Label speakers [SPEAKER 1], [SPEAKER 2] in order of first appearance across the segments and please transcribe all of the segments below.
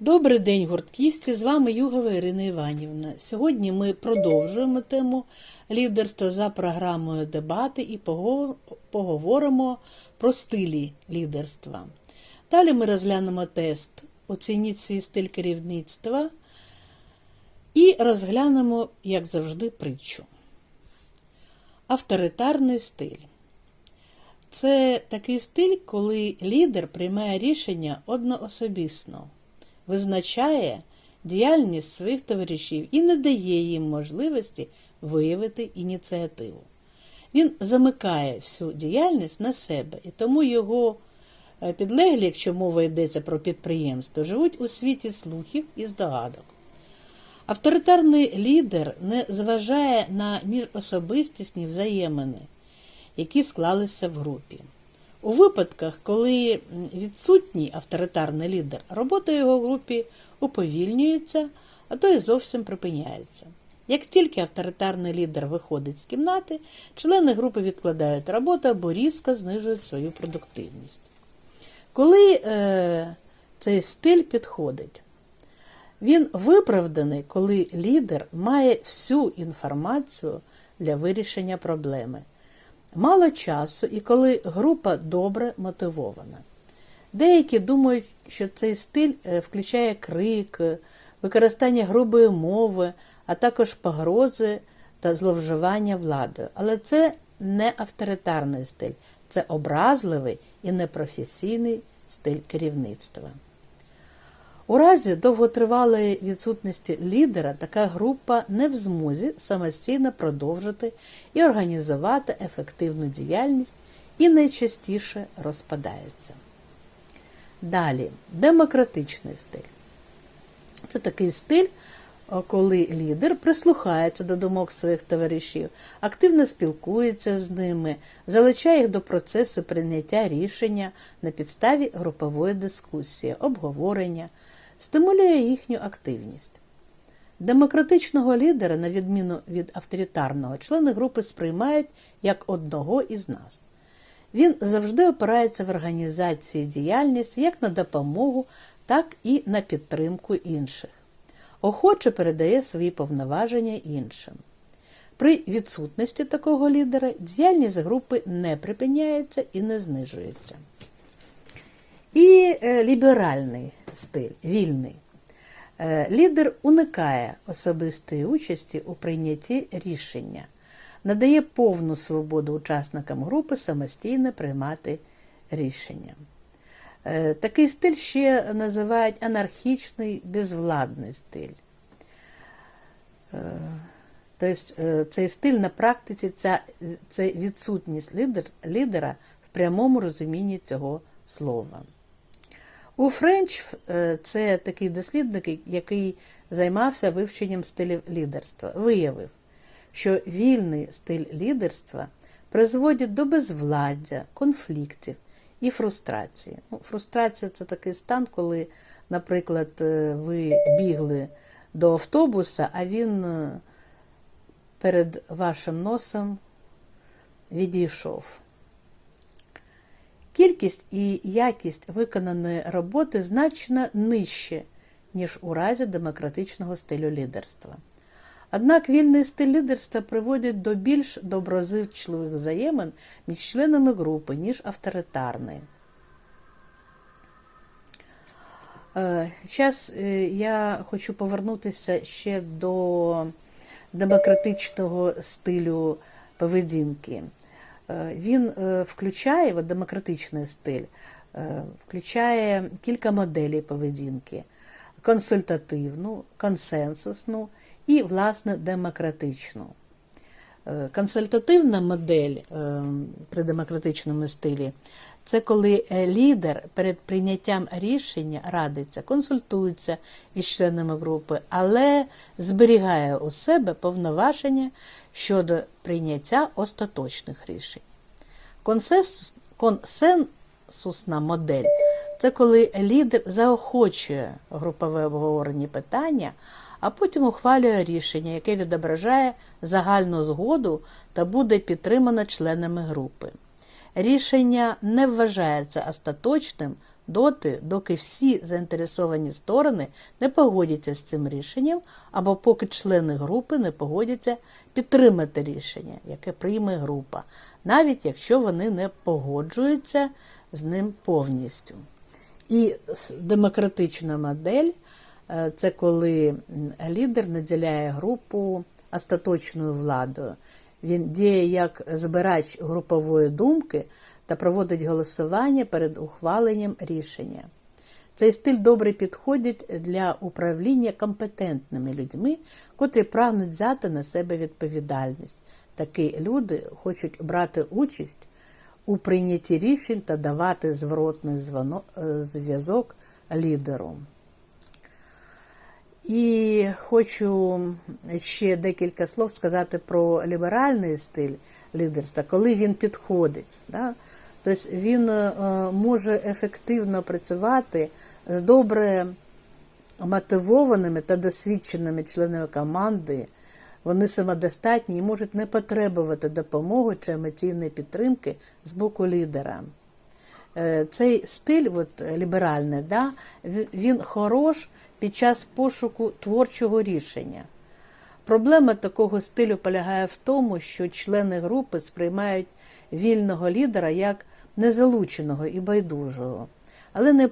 [SPEAKER 1] Добрий день, гуртківці! З вами Югова Ірина Іванівна. Сьогодні ми продовжуємо тему лідерства за програмою дебати і поговоримо про стилі лідерства. Далі ми розглянемо тест Оцініть свій стиль керівництва і розглянемо, як завжди, притчу. Авторитарний стиль. Це такий стиль, коли лідер приймає рішення одноособісно, визначає діяльність своїх товаришів і не дає їм можливості виявити ініціативу. Він замикає всю діяльність на себе, і тому його е, підлеглі, якщо мова йдеться про підприємство, живуть у світі слухів і здогадок. Авторитарний лідер не зважає на міжособистісні взаємини, які склалися в групі. У випадках, коли відсутній авторитарний лідер, робота його в групі уповільнюється, а то й зовсім припиняється. Як тільки авторитарний лідер виходить з кімнати, члени групи відкладають роботу або різко знижують свою продуктивність. Коли е, цей стиль підходить, він виправданий, коли лідер має всю інформацію для вирішення проблеми. Мало часу і коли група добре мотивована. Деякі думають, що цей стиль е, включає крик, е, використання грубої мови, а також погрози та зловживання владою. Але це не авторитарний стиль, це образливий і непрофесійний стиль керівництва. У разі довготривалої відсутності лідера така група не в змозі самостійно продовжити і організувати ефективну діяльність і найчастіше розпадається. Далі, демократичний стиль. Це такий стиль, коли лідер прислухається до думок своїх товаришів, активно спілкується з ними, залучає їх до процесу прийняття рішення на підставі групової дискусії, обговорення, стимулює їхню активність. Демократичного лідера, на відміну від авторитарного, члени групи сприймають як одного із нас. Він завжди опирається в організації діяльності як на допомогу, так і на підтримку інших. Охоче передає свої повноваження іншим. При відсутності такого лідера діяльність групи не припиняється і не знижується. І е, ліберальний стиль, вільний. Е, Лідер уникає особистої участі у прийнятті рішення, надає повну свободу учасникам групи самостійно приймати рішення. Е, Такий стиль ще називають анархічний безвладний стиль. Е, Тобто цей стиль на практиці це, відсутність лідер, лідера в прямому розумінні цього слова. У Френч е, це такий дослідник, який займався вивченням стилів лідерства, виявив, що вільний стиль лідерства призводить до безвладдя, конфліктів і фрустрації. Ну, фрустрація це такий стан, коли, наприклад, е, ви бігли до автобуса, а він е, перед вашим носом відійшов. Кількість і якість виконаної роботи значно нижче, ніж у разі демократичного стилю лідерства. Однак вільний стиль лідерства приводить до більш доброзичливих взаємин між членами групи, ніж авторитарний. Зараз я хочу повернутися ще до демократичного стилю поведінки. Е, Він е, включає от демократичний стиль, е, включає кілька моделей поведінки: консультативну, консенсусну і, власне, демократичну. Консультативна модель при демократичному стилі це коли лідер перед прийняттям рішення радиться, консультується із членами групи, але зберігає у себе повноваження щодо прийняття остаточних рішень. Консенсус, консенсусна модель це коли лідер заохочує групове обговорення питання, а потім ухвалює рішення, яке відображає загальну згоду та буде підтримано членами групи. Рішення не вважається остаточним, доти, доки всі заінтересовані сторони не погодяться з цим рішенням, або поки члени групи не погодяться підтримати рішення, яке прийме група, навіть якщо вони не погоджуються з ним повністю. І демократична модель е, це коли лідер наділяє групу остаточною владою. Він діє як збирач групової думки та проводить голосування перед ухваленням рішення. Цей стиль добре підходить для управління компетентними людьми, котрі прагнуть взяти на себе відповідальність. Такі люди хочуть брати участь у прийнятті рішень та давати зворотний е, зв'язок лідеру. І хочу ще декілька слов сказати про ліберальний стиль лідерства, коли він підходить. Да? Тобто він е, може ефективно працювати з добре мотивованими та досвідченими членами команди. Вони самодостатні і можуть не потребувати допомоги чи емоційної підтримки з боку лідера. Е, Цей стиль, от, ліберальний, да, він хорош під час пошуку творчого рішення. Проблема такого стилю полягає в тому, що члени групи сприймають вільного лідера як незалученого і байдужого. Але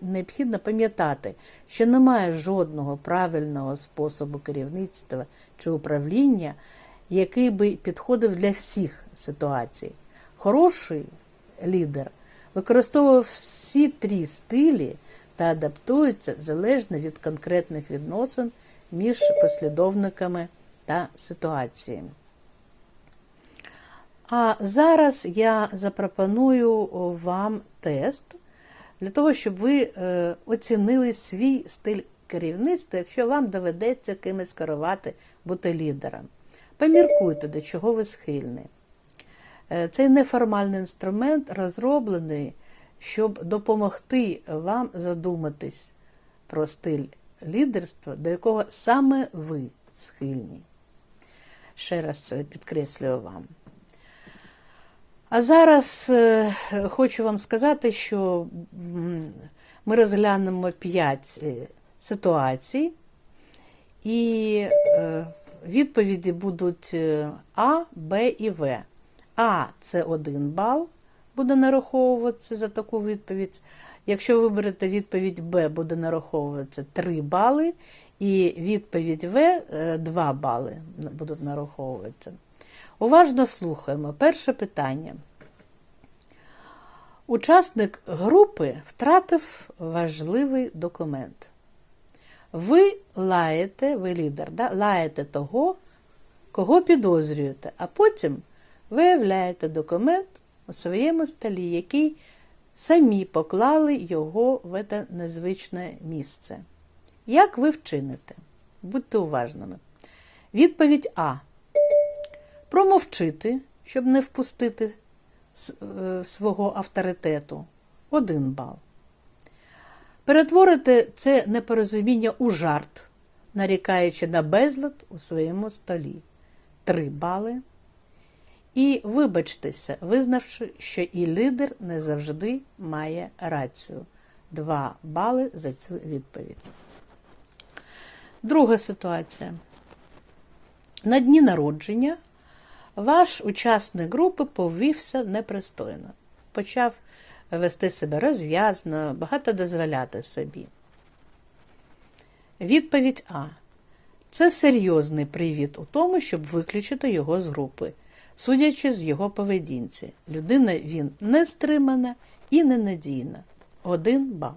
[SPEAKER 1] необхідно, пам'ятати, що немає жодного правильного способу керівництва чи управління, який би підходив для всіх ситуацій. Хороший лідер використовував всі три стилі та адаптується залежно від конкретних відносин між послідовниками та ситуаціями. А зараз я запропоную вам тест для того, щоб ви е, оцінили свій стиль керівництва, якщо вам доведеться кимось керувати, бути лідером. Поміркуйте, до чого ви схильні. Е, Цей неформальний інструмент розроблений, щоб допомогти вам задуматись про стиль лідерства, до якого саме ви схильні. Ще раз це підкреслюю вам. А зараз е, хочу вам сказати, що ми розглянемо 5 ситуацій, і е, відповіді будуть е, А, Б і В. А це 1 бал, буде нараховуватися за таку відповідь. Якщо ви виберете відповідь Б, буде нараховуватися 3 бали, і відповідь В 2 бали будуть нараховуватися. Уважно слухаємо. Перше питання. Учасник групи втратив важливий документ. Ви лаєте, ви лідер, да? лаєте того, кого підозрюєте, а потім виявляєте документ у своєму столі, який самі поклали його в це незвичне місце. Як ви вчините? Будьте уважними. Відповідь А. Промовчити, щоб не впустити е, свого авторитету. Один бал. Перетворити це непорозуміння у жарт, нарікаючи на безлад у своєму столі. Три бали. І вибачтеся, визнавши, що і лідер не завжди має рацію. Два бали за цю відповідь. Друга ситуація. На дні народження ваш учасник групи повівся непристойно. Почав вести себе розв'язно, багато дозволяти собі. Відповідь А. Це серйозний привід у тому, щоб виключити його з групи, судячи з його поведінці. Людина він не стримана і ненадійна. Один бал.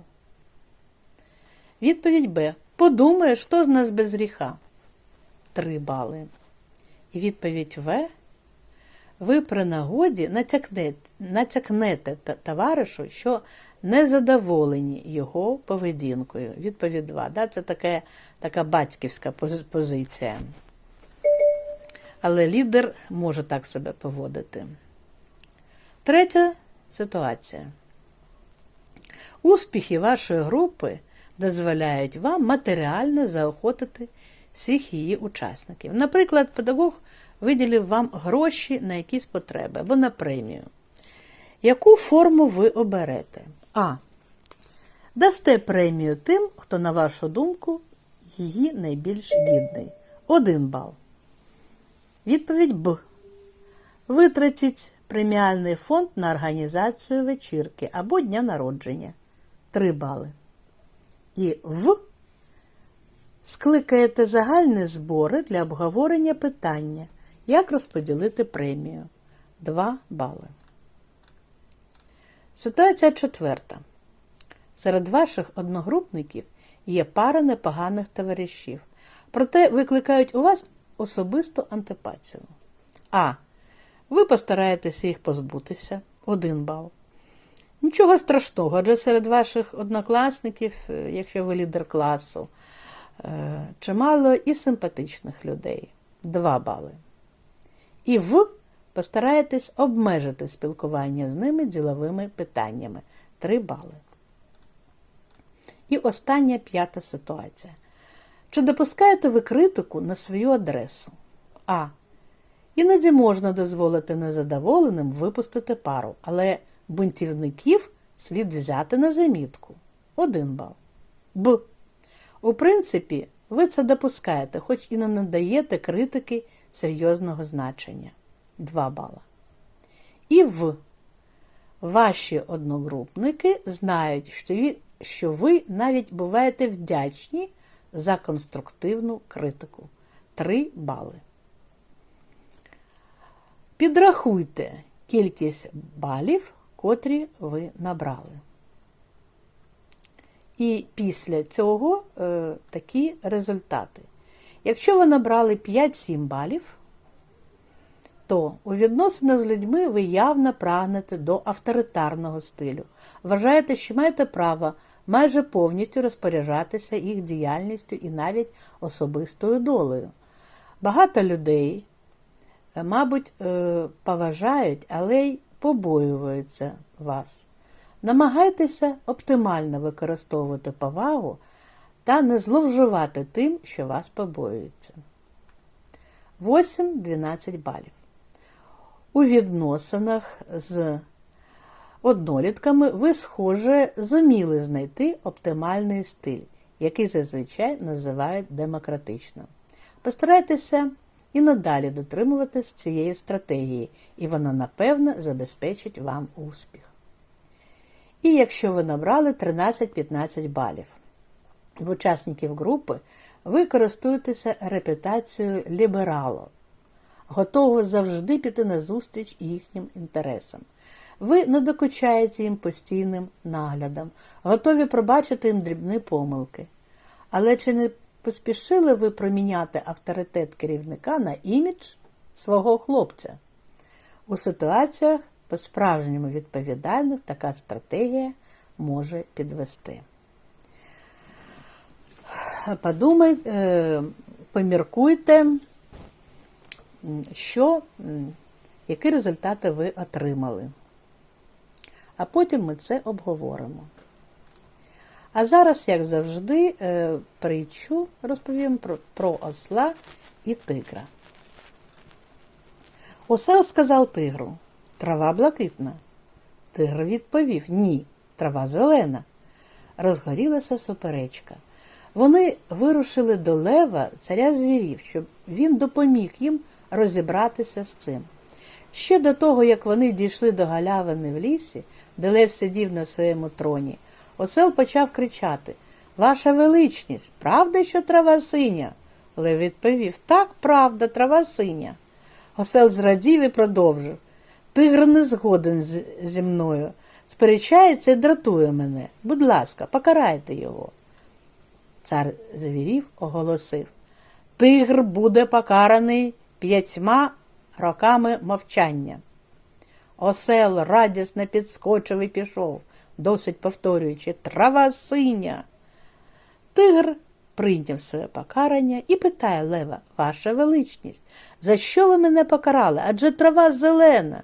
[SPEAKER 1] Відповідь Б. Подумає, що з нас без гріха. Три бали. І відповідь В. Ви при нагоді натякнете, натякнете товаришу, що незадоволені його поведінкою. Відповідь 2. Да? Це таке, така батьківська пози- позиція. Але лідер може так себе поводити. Третя ситуація. Успіхи вашої групи дозволяють вам матеріально заохотити всіх її учасників. Наприклад, педагог виділив вам гроші на якісь потреби або на премію. Яку форму ви оберете? А. Дасте премію тим, хто, на вашу думку, її найбільш гідний. Один бал. Відповідь Б. Витратіть преміальний фонд на організацію вечірки або дня народження. 3 бали. І В. Скликаєте загальні збори для обговорення питання, як розподілити премію. 2 бали. Ситуація четверта. Серед ваших одногрупників є пара непоганих товаришів, проте викликають у вас особисту антипатію. А. Ви постараєтеся їх позбутися. Один бал. Нічого страшного, адже серед ваших однокласників, е, якщо ви лідер класу, е, чимало і симпатичних людей. Два бали. І в постараєтесь обмежити спілкування з ними діловими питаннями. Три бали. І остання п'ята ситуація. Чи допускаєте ви критику на свою адресу? А. Іноді можна дозволити незадоволеним випустити пару, але бунтівників слід взяти на замітку. Один бал. Б. У принципі, ви це допускаєте, хоч і не надаєте критики серйозного значення. 2 бала. І в. Ваші одногрупники знають, що ви навіть буваєте вдячні за конструктивну критику. 3 бали. Підрахуйте кількість балів, котрі ви набрали. І після цього е, такі результати. Якщо ви набрали 5-7 балів, то у відносинах з людьми ви явно прагнете до авторитарного стилю. Вважаєте, що маєте право майже повністю розпоряджатися їх діяльністю і навіть особистою долею. Багато людей, е, мабуть, е, поважають, але й побоюються вас. Намагайтеся оптимально використовувати повагу та не зловживати тим, що вас побоюються. 8-12 балів. У відносинах з однолітками ви, схоже, зуміли знайти оптимальний стиль, який зазвичай називають демократичним. Постарайтеся і надалі дотримуватись цієї стратегії, і вона, напевно, забезпечить вам успіх. І якщо ви набрали 13-15 балів, в учасників групи ви користуєтеся репутацією лібералу, готового завжди піти на зустріч їхнім інтересам. Ви не докучаєте їм постійним наглядом, готові пробачити їм дрібні помилки. Але чи не поспішили ви проміняти авторитет керівника на імідж свого хлопця? У ситуаціях по-справжньому відповідальних така стратегія може підвести. Подумайте, поміркуйте, що, які результати ви отримали. А потім ми це обговоримо. А зараз, як завжди, притчу розповім про, про осла і тигра. Осел сказав тигру, трава блакитна. Тигр відповів Ні, трава зелена. Розгорілася суперечка. Вони вирушили до лева царя звірів, щоб він допоміг їм розібратися з цим. Ще до того, як вони дійшли до галявини в лісі, де Лев сидів на своєму троні, осел почав кричати Ваша величність, правда, що трава синя? Лев відповів Так, правда, трава синя. Осел зрадів і продовжив. Тигр не згоден зі мною. Сперечається і дратує мене. Будь ласка, покарайте його. Цар звірів оголосив. Тигр буде покараний п'ятьма роками мовчання. Осел радісно підскочив і пішов, досить повторюючи трава синя. Тигр прийняв своє покарання і питає Лева, Ваша величність, за що ви мене покарали? Адже трава зелена.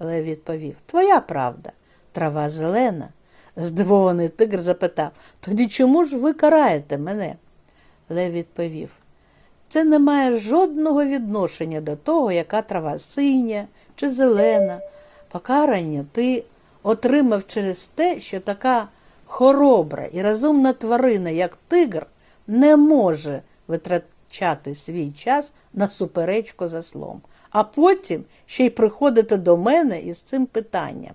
[SPEAKER 1] Лев відповів Твоя правда, трава зелена. Здивований тигр запитав Тоді чому ж ви караєте мене? Лев відповів Це не має жодного відношення до того, яка трава синя чи зелена. Покарання ти отримав через те, що така хоробра і розумна тварина, як тигр, не може витрачати свій час на суперечку за слом, а потім ще й приходити до мене із цим питанням.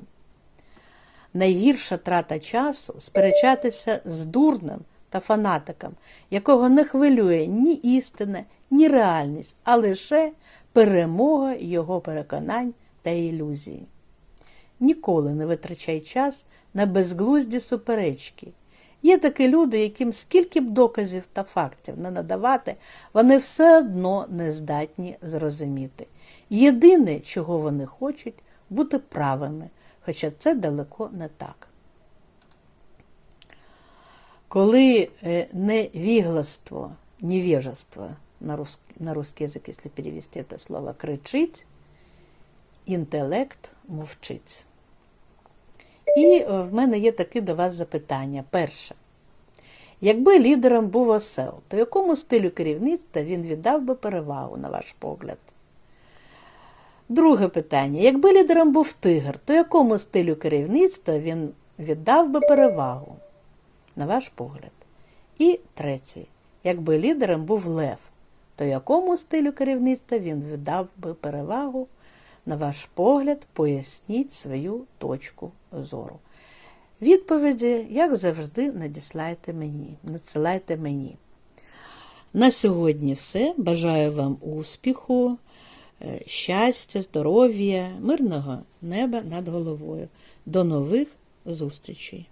[SPEAKER 1] Найгірша трата часу сперечатися з дурним та фанатиком, якого не хвилює ні істина, ні реальність, а лише перемога його переконань та ілюзії. Ніколи не витрачай час на безглузді суперечки. Є такі люди, яким скільки б доказів та фактів не надавати, вони все одно не здатні зрозуміти. Єдине, чого вони хочуть, бути правими, хоча це далеко не так. Коли е, невігластво, невежество на русский, на русский язык, если перевести это слово, кричить, інтелект мовчить. І е, в мене є таке до вас запитання. Перше. Якби лідером був осел, то якому стилю керівництва він віддав би перевагу, на ваш погляд? Друге питання. Якби лідером був тигр, то якому стилю керівництва він віддав би перевагу, на ваш погляд? І третє. Якби лідером був лев, то якому стилю керівництва він віддав би перевагу, на ваш погляд, поясніть свою точку зору. Відповіді, як завжди, надіслайте мені, надсилайте мені. На сьогодні все. Бажаю вам успіху, е, щастя, здоров'я, мирного неба над головою. До нових зустрічей!